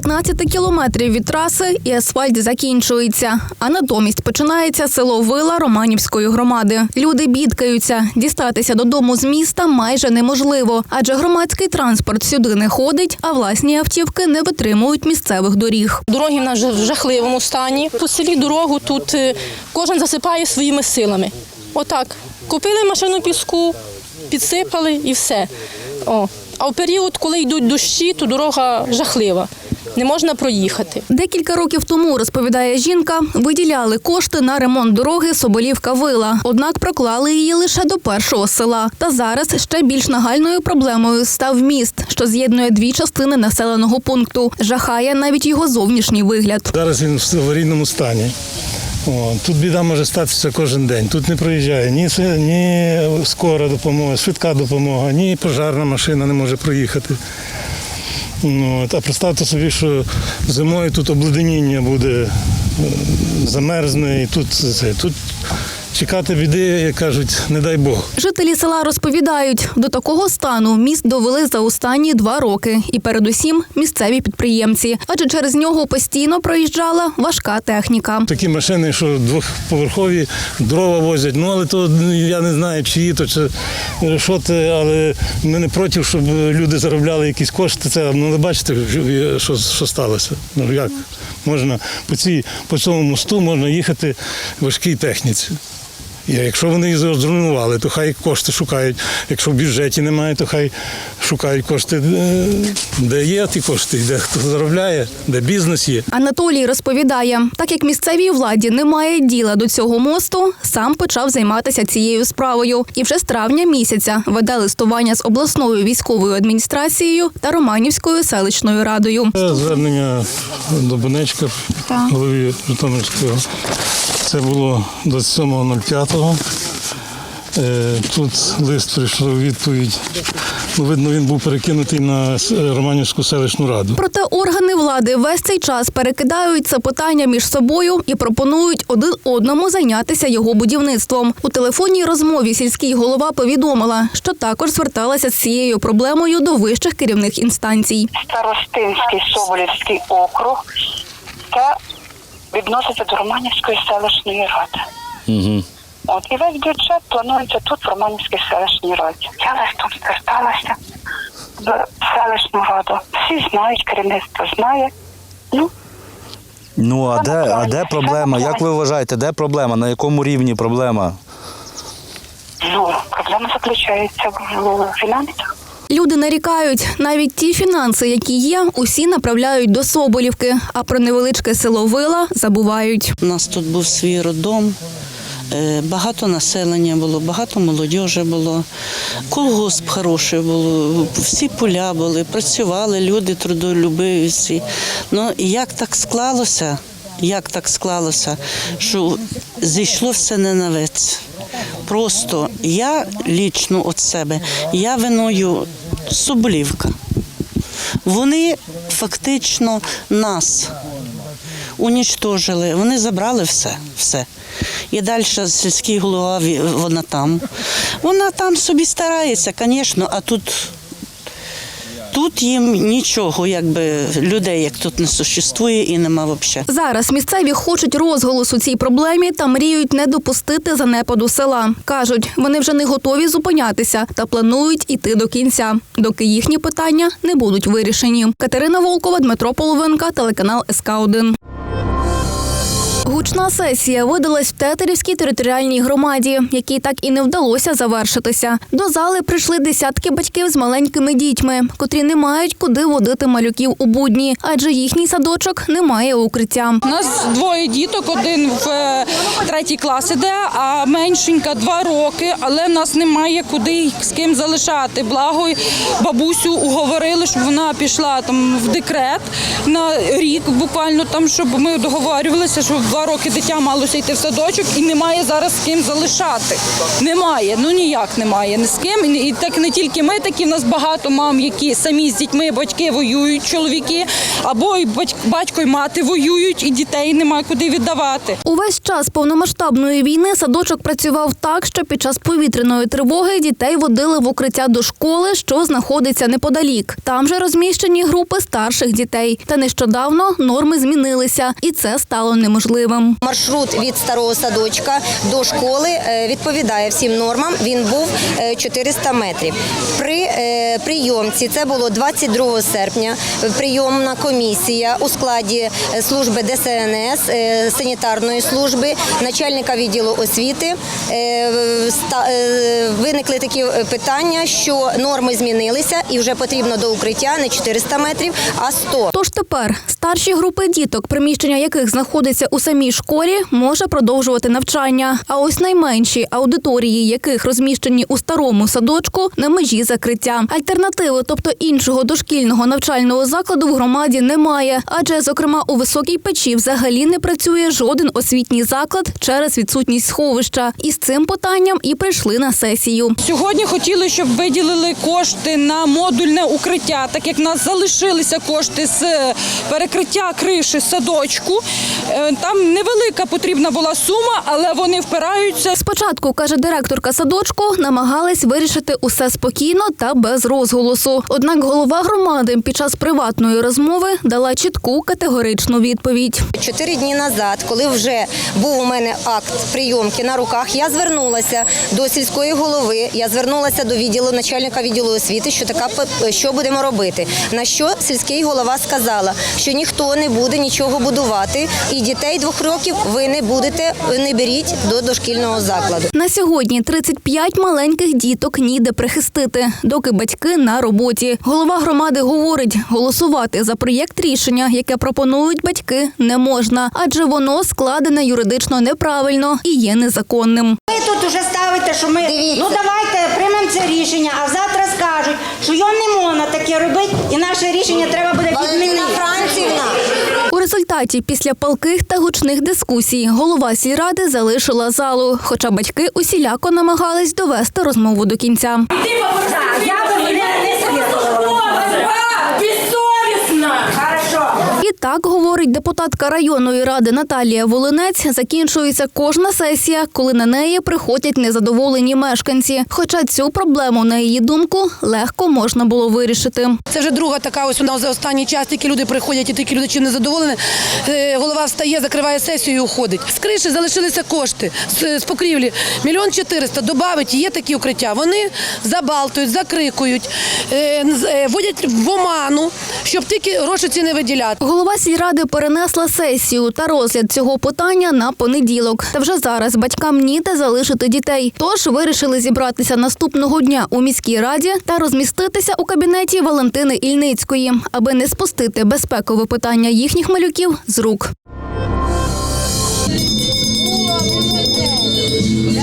близько 15 кілометрів від траси і асфальт закінчується. А натомість починається село Вила Романівської громади. Люди бідкаються. Дістатися додому з міста майже неможливо, адже громадський транспорт сюди не ходить, а власні автівки не витримують місцевих доріг. Дороги в нас в жахливому стані. По селі дорогу тут е, кожен засипає своїми силами. Отак. Купили машину піску, підсипали і все. О. А в період, коли йдуть дощі, то дорога жахлива. Не можна проїхати. Декілька років тому, розповідає жінка, виділяли кошти на ремонт дороги Соболівка-Вила. Однак проклали її лише до першого села. Та зараз ще більш нагальною проблемою став міст, що з'єднує дві частини населеного пункту. Жахає навіть його зовнішній вигляд. Зараз він в аварійному стані. О, тут біда може статися кожен день. Тут не проїжджає ні, ні скора допомога, швидка допомога, ні пожарна машина не може проїхати. Ну, а представте собі, що зимою тут обледеніння буде, е, замерзне, і тут, це, тут чекати біди, як кажуть, не дай Бог. Жителі села розповідають, до такого стану міст довели за останні два роки, і передусім місцеві підприємці, адже через нього постійно проїжджала важка техніка. Такі машини, що двохповерхові дрова возять. Ну але то я не знаю, чиї то чи що це, але ми не проти, щоб люди заробляли якісь кошти. Це ну ви бачите, що, що сталося. Ну як можна по цій по цьому мосту можна їхати важкій техніці. Якщо вони її зруйнували, то хай кошти шукають. Якщо в бюджеті немає, то хай шукають кошти, е, де є ті кошти, де хто заробляє, де бізнес є. Анатолій розповідає, так як місцевій владі немає діла до цього мосту, сам почав займатися цією справою. І вже з травня місяця веде листування з обласною військовою адміністрацією та Романівською селищною радою. Це звернення до Бонечка, голові Житомирського. Це було 27.05. Е, Тут лист прийшов відповідь. Ну, видно, він був перекинутий на Романівську селищну раду. Проте органи влади весь цей час перекидають це питання між собою і пропонують один одному зайнятися його будівництвом. У телефонній розмові сільський голова повідомила, що також зверталася з цією проблемою до вищих керівних інстанцій. Старостинський Соболівський округ та відноситься до Романівської селищної ради. Угу. От і весь бюджет планується тут в Романівській селищній раді. Я листом зверталася в селищну раду. Всі знають, керівництво знає. Ну, Ну а де, а де проблема? Як ви вважаєте, де проблема? На якому рівні проблема? ну проблема заключається в фінансах. Люди нарікають, навіть ті фінанси, які є, усі направляють до Соболівки, а про невеличке село Вила забувають. У нас тут був свій роддом, е, багато населення було, багато молодіжі було, колгосп хороший було, всі поля були, працювали, люди трудолюбиві всі. Ну як так склалося, як так склалося, що зійшло все не на вець. Просто я лічно від себе, я виною Соболівка. Вони фактично нас унічтожили. Вони забрали все. все. І далі сільський голова вона там. Вона там собі старається, звісно, а тут, тут їм нічого, якби людей як тут не существує і нема взагалі. Зараз місцеві хочуть розголосу цій проблемі та мріють не допустити занепаду села. кажуть, вони вже не готові зупинятися та планують іти до кінця, доки їхні питання не будуть вирішені. Катерина Волкова, Дмитро Половинка, телеканал СК 1 Гучна сесія видалась в Тетерівській територіальній громаді, якій так і не вдалося завершитися. До зали прийшли десятки батьків з маленькими дітьми, котрі не мають куди водити малюків у будні, адже їхній садочок не має укриття. У нас двоє діток, один в е, третій клас іде, а меншенька два роки, але в нас немає куди їх з ким залишати. Благо бабусю уговорили, щоб вона пішла там в декрет на рік, буквально там, щоб ми договорювалися, щоб два роки дитя малося йти в садочок і немає зараз з ким залишати. Немає, ну ніяк немає. Ні з ким. І так не тільки ми, такі в нас багато мам, які самі з дітьми, батьки воюють, чоловіки, або і батько і мати воюють, і дітей немає куди віддавати. Увесь час повномасштабної війни садочок працював так, що під час повітряної тривоги дітей водили в укриття до школи, що знаходиться неподалік. Там же розміщені групи старших дітей. Та нещодавно норми змінилися, і це стало неможливим. Маршрут від старого садочка до школи е, відповідає всім нормам. Він був е, 400 метрів. При е, прийомці це було 22 серпня. Прийомна комісія у складі е, служби ДСНС, е, санітарної служби, начальника відділу освіти. Е, е, Виникли такі е, питання, що норми змінилися і вже потрібно до укриття не 400 метрів, а 100. Тож тепер старші групи діток, приміщення яких знаходиться у самій школі, може продовжувати навчання. А ось найменші аудиторії, яких розміщені у старому садочку, на межі закриття. Альтернативи, тобто іншого дошкільного навчального закладу в громаді немає, адже, зокрема, у високій печі взагалі не працює жоден освітній заклад через відсутність сховища. І з цим питанням і прийшли на сесію. Сьогодні хотіли, щоб виділили кошти на модульне укриття, так як в нас залишилися кошти з перекриття криші садочку. Е, Невелика потрібна була сума, але вони впираються. Спочатку, каже директорка садочку, намагались вирішити усе спокійно та без розголосу. Однак голова громади під час приватної розмови дала чітку категоричну відповідь. Чотири дні назад, коли вже був у мене акт прийомки на руках, я звернулася до сільської голови, я звернулася до відділу начальника відділу освіти, що така що будемо робити. На що сільський голова сказала, що ніхто не буде нічого будувати, і дітей двох років ви не будете, не беріть до дошкільного закладу. На сьогодні 35 маленьких діток ніде прихистити, доки батьки на роботі. Голова громади говорить, голосувати за проєкт рішення, яке пропонують батьки, не можна, адже воно складене юридично неправильно і є незаконним. Ви тут уже ставите, що ми Дивіться. ну давайте приймемо це рішення, а завтра скажуть, що його не можна таке робити, і наше рішення треба буде відмінити. Францівна. Результаті після палких та гучних дискусій голова сільради залишила залу, хоча батьки усіляко намагались довести розмову до кінця. Так, я би мене не слідувала. Хорошо. І так говорить депутатка районної ради Наталія Волинець. Закінчується кожна сесія, коли на неї приходять незадоволені мешканці. Хоча цю проблему, на її думку, легко можна було вирішити. Це вже друга така ось вона за останній час. Тільки люди приходять і тільки люди чим не задоволені. Е, Голова встає, закриває сесію і уходить. З криші залишилися кошти з, покрівлі. Мільйон чотириста. Добавить, є такі укриття. Вони забалтують, закрикують, е, е, вводять в оману, щоб тільки гроші ці не виділяти. Голова сільради перенесла сесію та розгляд цього питання на понеділок. Та вже зараз батькам ніде залишити дітей. Тож вирішили зібратися наступного дня у міській раді та розміститися у кабінеті Валентини Ільницької, аби не спустити безпекове питання їхніх малюків з рук.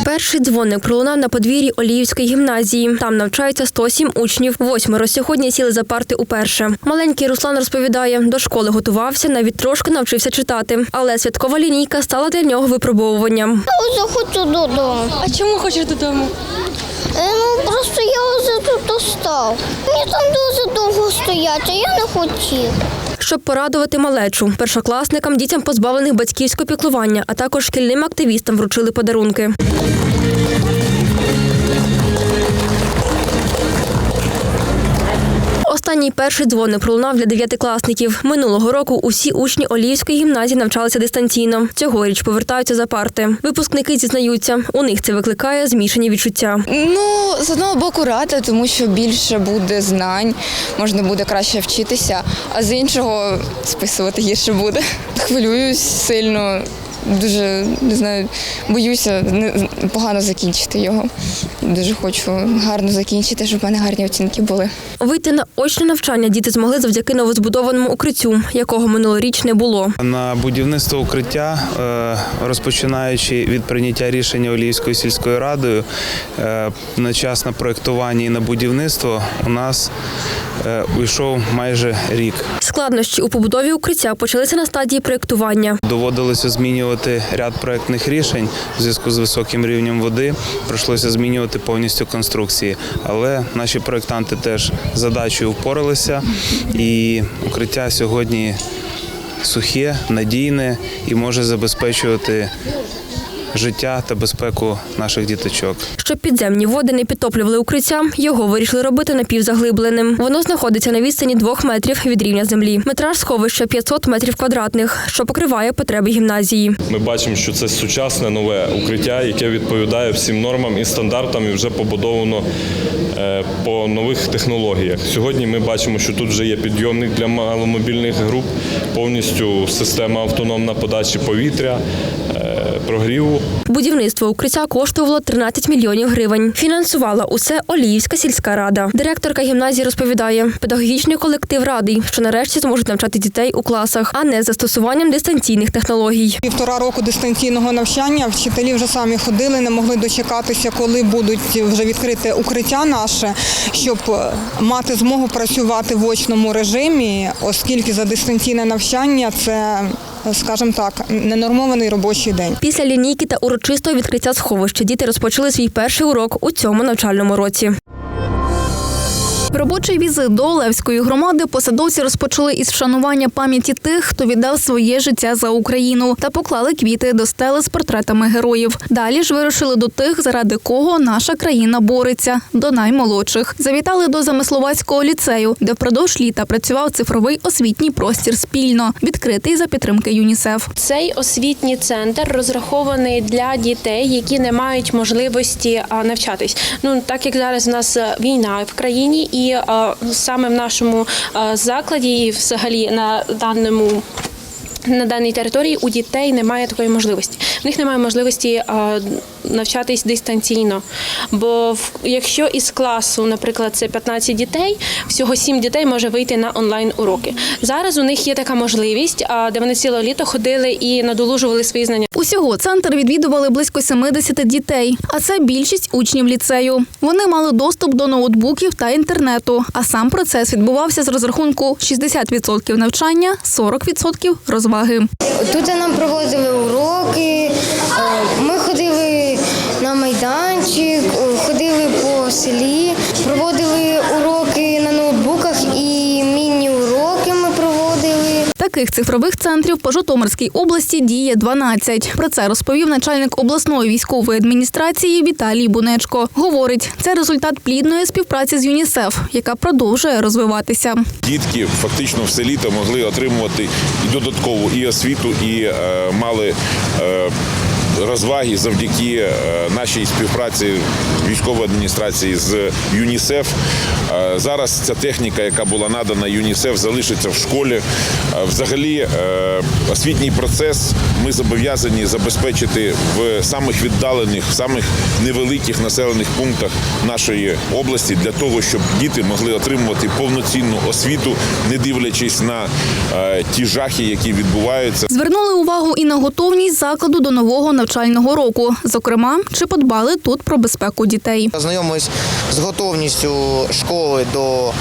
Перший дзвоник пролунав на подвір'ї Оліївської гімназії. Там навчається 107 учнів. Восьмеро сьогодні сіли за парти уперше. Маленький Руслан розповідає, до школи готувався, навіть трошки навчився читати. Але святкова лінійка стала для нього випробовуванням. Захочу додому. А чому хочеш додому? Е, Ну просто я вже тут достав. Мені там дуже довго стояти, а я не хотів. Щоб порадувати малечу, першокласникам, дітям позбавлених батьківського піклування, а також шкільним активістам вручили подарунки. Останній перший дзвоник пролунав для дев'ятикласників. Минулого року усі учні Оліївської гімназії навчалися дистанційно. Цьогоріч повертаються за парти. Випускники зізнаються, у них це викликає змішані відчуття. Ну, з одного боку рада, тому що більше буде знань, можна буде краще вчитися, а з іншого списувати гірше буде. Хвилююсь сильно, дуже не знаю, боюся не- погано закінчити його. Дуже хочу гарно закінчити, щоб в мене гарні оцінки були. Вийти на очне навчання діти змогли завдяки новозбудованому укриттю, якого минулоріч не було. На будівництво укриття, е, розпочинаючи від прийняття рішення Оліївською сільською радою, е, на час на проєктування і на будівництво у нас е, уйшов майже рік. Складнощі у побудові укриття почалися на стадії проєктування. Доводилося змінювати ряд проектних рішень в зв'язку з високим рівнем води. Прийшлося змінювати повністю конструкції. Але наші проектанти теж задачею впоралися, і укриття сьогодні сухе, надійне і може забезпечувати життя та безпеку наших діточок. Щоб підземні води не підтоплювали укриття, його вирішили робити напівзаглибленим. Воно знаходиться на відстані двох метрів від рівня землі. Метраж сховища 500 метрів квадратних, що покриває потреби гімназії. Ми бачимо, що це сучасне нове укриття, яке відповідає всім нормам і стандартам, і вже побудовано е, по нових технологіях. Сьогодні ми бачимо, що тут вже є підйомник для маломобільних груп, повністю система автономна подачі повітря, е, прогріву. Будівництво укриття коштувало 13 мільйонів гривень. Фінансувала усе Оліївська сільська рада. Директорка гімназії розповідає, педагогічний колектив радий, що нарешті зможуть навчати дітей у класах, а не застосуванням дистанційних технологій. Півтора року дистанційного навчання вчителі вже самі ходили, не могли дочекатися, коли будуть вже відкрите укриття наше, щоб е, мати змогу працювати в очному режимі, оскільки за дистанційне навчання це, скажімо так, ненормований робочий день. Після лінійки та урочистого відкриття сховища діти розпочали свій перший урок у цьому навчальному році. Робочий візит до Олевської громади посадовці розпочали із вшанування пам'яті тих, хто віддав своє життя за Україну, та поклали квіти до стели з портретами героїв. Далі ж вирушили до тих, заради кого наша країна бореться, до наймолодших. Завітали до Замисловацького ліцею, де впродовж літа працював цифровий освітній простір спільно, відкритий за підтримки ЮНІСЕФ. Цей освітній центр розрахований для дітей, які не мають можливості навчатись. Ну так як зараз в нас війна в країні, і саме в нашому закладі, і взагалі на даному. На даній території у дітей немає такої можливості. В них немає можливості навчатись дистанційно. Бо якщо із класу, наприклад, це 15 дітей, всього 7 дітей може вийти на онлайн уроки. Зараз у них є така можливість, де вони ціле літо ходили і надолужували свої знання. Усього центр відвідували близько 70 дітей, а це більшість учнів ліцею. Вони мали доступ до ноутбуків та інтернету. А сам процес відбувався з розрахунку 60% навчання, 40% розваги. Тут нам проводили уроки, Таких цифрових центрів по Житомирській області діє 12. Про це розповів начальник обласної військової адміністрації Віталій Бунечко. Говорить, це результат плідної співпраці з ЮНІСЕФ, яка продовжує розвиватися. Дітки фактично все літо могли отримувати і додаткову і освіту, і е, мали е, розваги завдяки е, нашій співпраці військової адміністрації з ЮНІСЕФ. Е, зараз ця техніка, яка була надана ЮНІСЕФ, залишиться в школі. Е, взагалі, освітній процес ми зобов'язані забезпечити в самих віддалених, самих невеликих населених пунктах нашої області для того, щоб діти могли отримувати повноцінну освіту, не дивлячись на ті жахи, які відбуваються. Звернули увагу і на готовність закладу до нового навчального року. Зокрема, чи подбали тут про безпеку дітей. Знайомились з готовністю школи до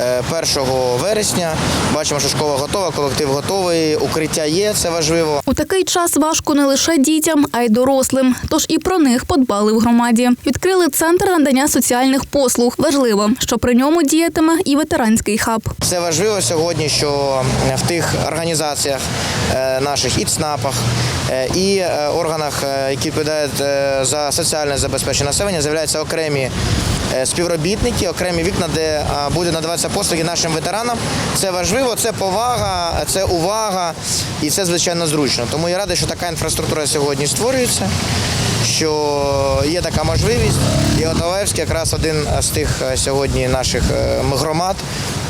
е, 1 вересня. Бачимо, що школа готова, колектив готовий, укриття є, це важливо. У такий час важко не лише дітям, а й дорослим. Тож і про них подбали в громаді. Відкрили центр надання соціальних послуг. Важливо, що при ньому діятиме і ветеранський хаб. Це важливо сьогодні, що в тих організаціях е, наших і ЦНАПах, е, і е, органах, е, які відповідають е, за соціальне забезпечення населення, з'являються окремі е, співробітники, окремі вікна, де буде надаватися послуги нашим ветеранам. Це важливо, це повага, це увага і це звичайно зручно. Тому я радий, що така інфраструктура сьогодні створюється. Що є така можливість, і Отолаївський якраз один з тих е, сьогодні наших е, громад,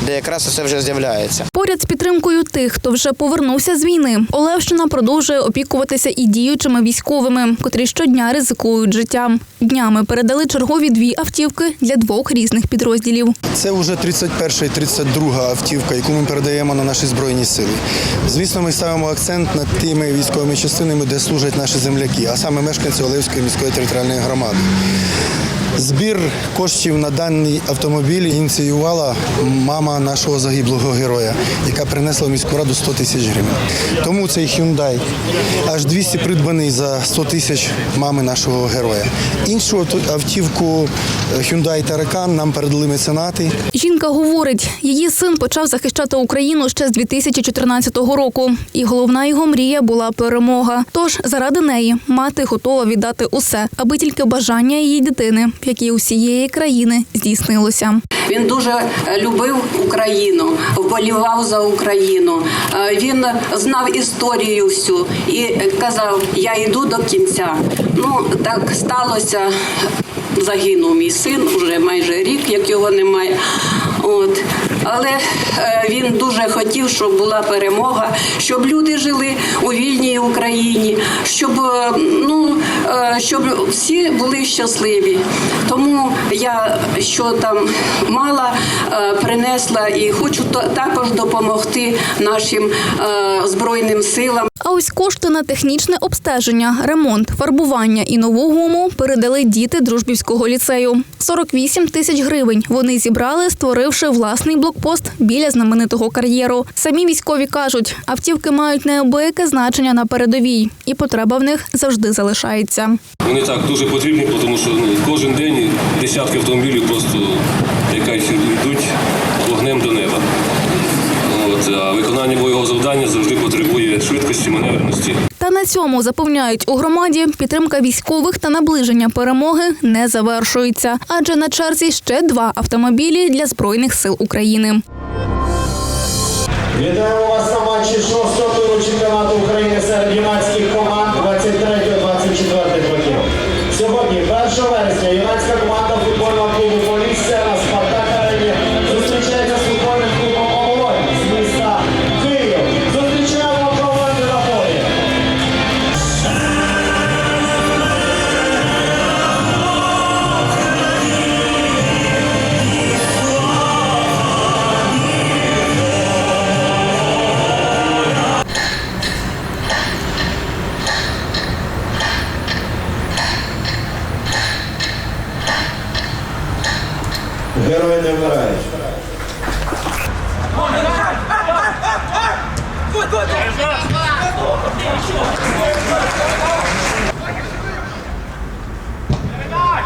де якраз це вже з'являється. Поряд з підтримкою тих, хто вже повернувся з війни, Олевщина продовжує опікуватися і діючими військовими, котрі щодня ризикують життям. Днями передали чергові дві автівки для двох різних підрозділів. Це вже 31 і 32 автівка, яку ми передаємо на наші збройні сили. Звісно, ми ставимо акцент над тими військовими частинами, де служать наші земляки, а саме мешканці Олевської міської територіальної громади. Збір коштів на даний автомобіль ініціювала мама нашого загиблого героя, яка принесла в міську раду 100 тисяч гривень. Тому цей Hyundai аж 200 придбаний за 100 тисяч мами нашого героя. Іншу автівку е, Hyundai Таракан нам передали меценати. Жінка говорить, її син почав захищати Україну ще з 2014 року, і головна його мрія була перемога. Тож заради неї мати готова віддати усе, аби тільки бажання її дитини, як усієї країни, здійснилося. Він дуже е, любив Україну, вболівав за Україну. Е, Він знав історію всю і казав: Я йду до кінця. Ну так сталося. Загинув мій син уже майже рік, як його немає. От. Але е, він дуже хотів, щоб була перемога, щоб люди жили у вільній Україні, щоб, е, ну, е, щоб всі були щасливі. Тому я що там мала, принесла і хочу також допомогти нашим збройним силам. Ось кошти на технічне обстеження, ремонт, фарбування і нову гуму передали діти дружбівського ліцею. 48 тисяч гривень вони зібрали, створивши власний блокпост біля знаменитого кар'єру. Самі військові кажуть, автівки мають неабияке значення на передовій, і потреба в них завжди залишається. Вони так дуже потрібні, тому що ну, кожен день десятки автомобілів просто швидкості, маневреності. Та на цьому запевняють у громаді, підтримка військових та наближення перемоги не завершується, адже на черзі ще два автомобілі для збройних сил України. Вітаємо вас на матчі шостого туру чемпіонату України серед юнацьких команд 23-24 років. Герой не вмирає. Передай!